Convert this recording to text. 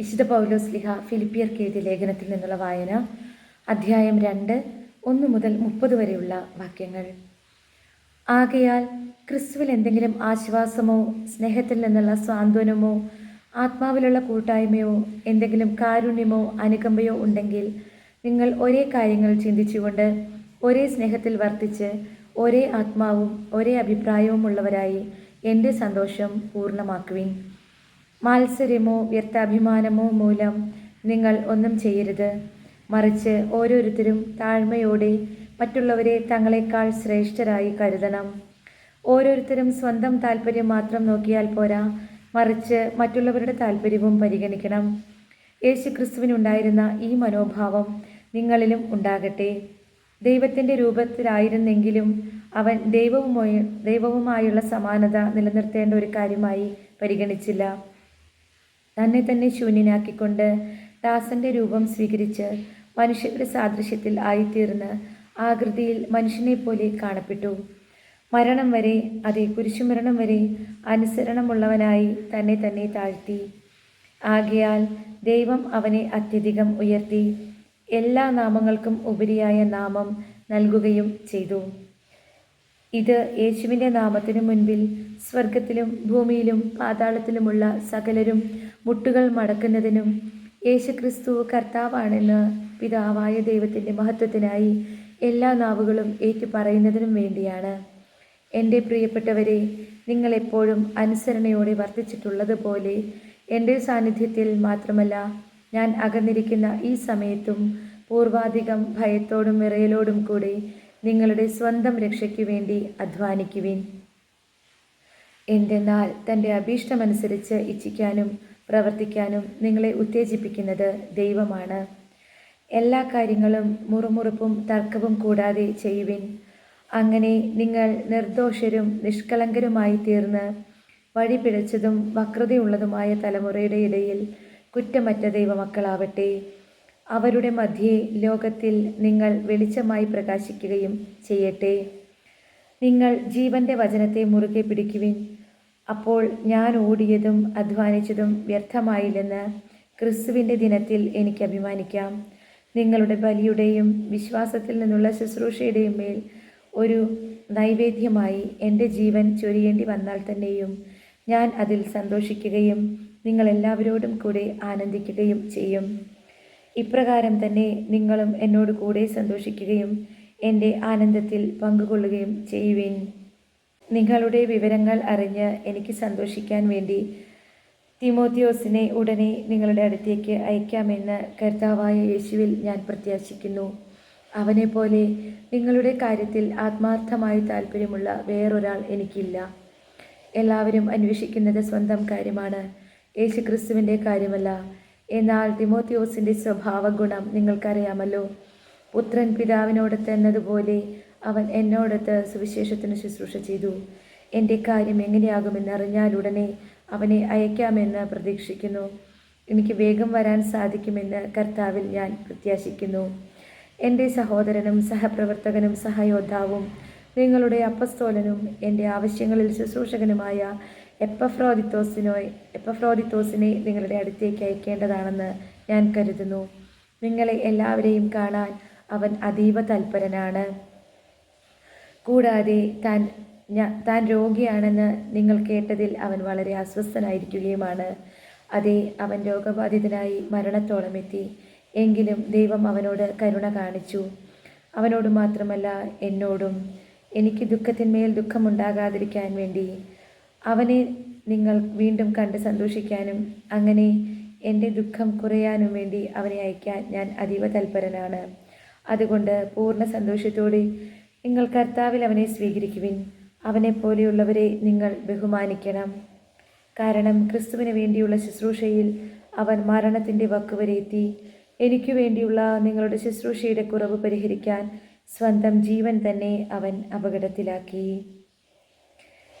വിശുദ്ധ പൗലോസ്ലിഹ ഫിലിപ്പിയർക്ക് എഴുതിയ ലേഖനത്തിൽ നിന്നുള്ള വായന അധ്യായം രണ്ട് ഒന്ന് മുതൽ മുപ്പത് വരെയുള്ള വാക്യങ്ങൾ. ആകയാൽ ക്രിസ്തുവിൽ എന്തെങ്കിലും ആശ്വാസമോ സ്നേഹത്തിൽ നിന്നുള്ള സാന്ത്വനമോ ആത്മാവിലുള്ള കൂട്ടായ്മയോ എന്തെങ്കിലും കാരുണ്യമോ അനുകമ്പയോ ഉണ്ടെങ്കിൽ നിങ്ങൾ ഒരേ കാര്യങ്ങൾ ചിന്തിച്ചുകൊണ്ട് ഒരേ സ്നേഹത്തിൽ വർത്തിച്ച് ഒരേ ആത്മാവും ഒരേ അഭിപ്രായവും ഉള്ളവരായി എന്റെ സന്തോഷം പൂർണമാക്കുവിൻ. മാത്സര്യമോ വ്യർത്ഥാഭിമാനമോ മൂലം നിങ്ങൾ ഒന്നും ചെയ്യരുത്. മറിച്ച് ഓരോരുത്തരും താഴ്മയോടെ മറ്റുള്ളവരെ തങ്ങളെക്കാൾ ശ്രേഷ്ഠരായി കരുതണം. ഓരോരുത്തരും സ്വന്തം താല്പര്യം മാത്രം നോക്കിയാൽ പോരാ. മറിച്ച് മറ്റുള്ളവരുടെ താല്പര്യവും പരിഗണിക്കണം. യേശു ക്രിസ്തുവിനുണ്ടായിരുന്ന ഈ മനോഭാവം നിങ്ങളിലും ഉണ്ടാകട്ടെ. ദൈവത്തിന്റെ രൂപത്തിലായിരുന്നെങ്കിലും അവൻ ദൈവവുമായി ദൈവവുമായുള്ള സമാനത നിലനിർത്തേണ്ട ഒരു കാര്യമായി പരിഗണിച്ചില്ല. തന്നെ തന്നെ ശൂന്യനാക്കിക്കൊണ്ട് ദാസന്റെ രൂപം സ്വീകരിച്ച് മനുഷ്യരുടെ സാദൃശ്യത്തിൽ ആയിത്തീർന്ന് ആകൃതിയിൽ മനുഷ്യനെ പോലെ കാണപ്പെട്ടു. മരണം വരെ അതെ കുരിശുമരണം വരെ അനുസരണമുള്ളവനായി തന്നെ തന്നെ താഴ്ത്തി. ആകയാൽ ദൈവം അവനെ അത്യധികം ഉയർത്തി. എല്ലാ നാമങ്ങൾക്കും ഉപരിയായ നാമം നൽകുകയും ചെയ്തു. ഇത് യേശുവിന്റെ നാമത്തിനു മുൻപിൽ സ്വർഗത്തിലും ഭൂമിയിലും പാതാളത്തിലുമുള്ള സകലരും മുട്ടുകൾ മടക്കുന്നതിനും യേശുക്രിസ്തു കർത്താവാണെന്ന് പിതാവായ ദൈവത്തിന്റെ മഹത്വത്തിനായി എല്ലാ നാവുകളും ഏറ്റുപറയുന്നതിനും വേണ്ടിയാണ്. എന്റെ പ്രിയപ്പെട്ടവരെ നിങ്ങളെപ്പോഴും അനുസരണയോടെ വർദ്ധിച്ചിട്ടുള്ളതുപോലെ എന്റെ സാന്നിധ്യത്തിൽ മാത്രമല്ല ഞാൻ അകന്നിരിക്കുന്ന ഈ സമയത്തും പൂർവാധികം ഭയത്തോടും വിറയലോടും കൂടി നിങ്ങളുടെ സ്വന്തം രക്ഷയ്ക്കു വേണ്ടി അധ്വാനിക്കുവിൻ. എന്തെന്നാൽ തന്റെ അഭീഷ്ടമനുസരിച്ച് ഇച്ഛിക്കാനും പ്രവർത്തിക്കാനും നിങ്ങളെ ഉത്തേജിപ്പിക്കുന്നത് ദൈവമാണ്. എല്ലാ കാര്യങ്ങളും മുറുമുറുപ്പും തർക്കവും കൂടാതെ ചെയ്യുവിൻ. അങ്ങനെ നിങ്ങൾ നിർദോഷരും നിഷ്കളങ്കരുമായി തീർന്ന് വഴി പിഴച്ചതും വക്രതയുള്ളതുമായ തലമുറയുടെ ഇടയിൽ കുറ്റമറ്റ ദൈവമക്കളാവട്ടെ. അവരുടെ മധ്യേ ലോകത്തിൽ നിങ്ങൾ വെളിച്ചമായി പ്രകാശിക്കുകയും ചെയ്യട്ടെ. നിങ്ങൾ ജീവന്റെ വചനത്തെ മുറുകെ പിടിക്കുവിൻ. അപ്പോൾ ഞാൻ ഓടിയതും അധ്വാനിച്ചതും വ്യർത്ഥമായില്ലെന്ന് ക്രിസ്തുവിന്റെ ദിനത്തിൽ എനിക്ക് അഭിമാനിക്കാം. നിങ്ങളുടെ ബലിയുടെയും വിശ്വാസത്തിൽ നിന്നുള്ള ശുശ്രൂഷയുടെയും മേൽ ഒരു നൈവേദ്യമായി എന്റെ ജീവൻ ചൊരിയേണ്ടി വന്നാൽ തന്നെയും ഞാൻ അതിൽ സന്തോഷിക്കുകയും നിങ്ങളെല്ലാവരോടും കൂടെ ആനന്ദിക്കുകയും ചെയ്യും. ഇപ്രകാരം തന്നെ നിങ്ങളും എന്നോട് കൂടെ സന്തോഷിക്കുകയും എന്റെ ആനന്ദത്തിൽ പങ്കുകൊള്ളുകയും ചെയ്യുവിൻ. നിങ്ങളുടെ വിവരങ്ങൾ അറിഞ്ഞ് എനിക്ക് സന്തോഷിക്കാൻ വേണ്ടി തിമോത്തിയോസിനെ ഉടനെ നിങ്ങളുടെ അടുത്തേക്ക് അയക്കാമെന്ന് കർത്താവായ യേശുവിൽ ഞാൻ പ്രത്യാശിക്കുന്നു. അവനെപ്പോലെ നിങ്ങളുടെ കാര്യത്തിൽ ആത്മാർത്ഥമായി താല്പര്യമുള്ള വേറൊരാൾ എനിക്കില്ല. എല്ലാവരും അന്വേഷിക്കുന്നത് സ്വന്തം കാര്യമാണ്. യേശു ക്രിസ്തുവിന്റെ കാര്യമല്ല. എന്നാൽ തിമോത്യോസിന്റെ സ്വഭാവഗുണം നിങ്ങൾക്കറിയാമല്ലോ. പുത്രൻ പിതാവിനോടത്ത് എന്നതുപോലെ അവൻ എന്നോടത്ത് സുവിശേഷത്തിന് ശുശ്രൂഷ ചെയ്തു. എന്റെ കാര്യം എങ്ങനെയാകുമെന്ന് അറിഞ്ഞാലുടനെ അവനെ അയക്കാമെന്ന് പ്രതീക്ഷിക്കുന്നു. എനിക്ക് വേഗം വരാൻ സാധിക്കുമെന്ന് കർത്താവിൽ ഞാൻ പ്രത്യാശിക്കുന്നു. എന്റെ സഹോദരനും സഹപ്രവർത്തകനും സഹയോദ്ധാവും നിങ്ങളുടെ അപ്പസ്തോലനും എന്റെ ആവശ്യങ്ങളിൽ ശുശ്രൂഷകനുമായ എപ്പഫ്രോദിത്തോസിനോയ് എപ്പഫ്രോദിത്തോസിനെ നിങ്ങളുടെ അടുത്തേക്ക് അയക്കേണ്ടതാണെന്ന് ഞാൻ കരുതുന്നു. നിങ്ങളെ എല്ലാവരെയും കാണാൻ അവൻ അതീവ തൽപരനാണ്. കൂടാതെ താൻ താൻ രോഗിയാണെന്ന് നിങ്ങൾ കേട്ടതിൽ അവൻ വളരെ അസ്വസ്ഥനായിരിക്കുകയുമാണ്. അതെ അവൻ രോഗബാധിതനായി മരണത്തോളം എത്തി എങ്കിലും ദൈവം അവനോട് കരുണ കാണിച്ചു. അവനോട് മാത്രമല്ല എന്നോടും എനിക്ക് ദുഃഖത്തിന്മേൽ ദുഃഖമുണ്ടാകാതിരിക്കാൻ വേണ്ടി അവനെ നിങ്ങൾ വീണ്ടും കണ്ട് സന്തോഷിക്കാനും അങ്ങനെ എന്റെ ദുഃഖം കുറയാനും വേണ്ടി അവനെ അയക്കാൻ ഞാൻ അതീവ തൽപരനാണ്. അതുകൊണ്ട് പൂർണ സന്തോഷത്തോടെ നിങ്ങൾ കർത്താവിൽ അവനെ സ്വീകരിക്കുവിൻ. അവനെ പോലെയുള്ളവരെ നിങ്ങൾ ബഹുമാനിക്കണം. കാരണം ക്രിസ്തുവിന് വേണ്ടിയുള്ള ശുശ്രൂഷയിൽ അവൻ മരണത്തിന്റെ വക്കുവരെ എത്തി. എനിക്ക് വേണ്ടിയുള്ള നിങ്ങളുടെ ശുശ്രൂഷയുടെ കുറവ് പരിഹരിക്കാൻ സ്വന്തം ജീവൻ തന്നെ അവൻ അപകടത്തിലാക്കി.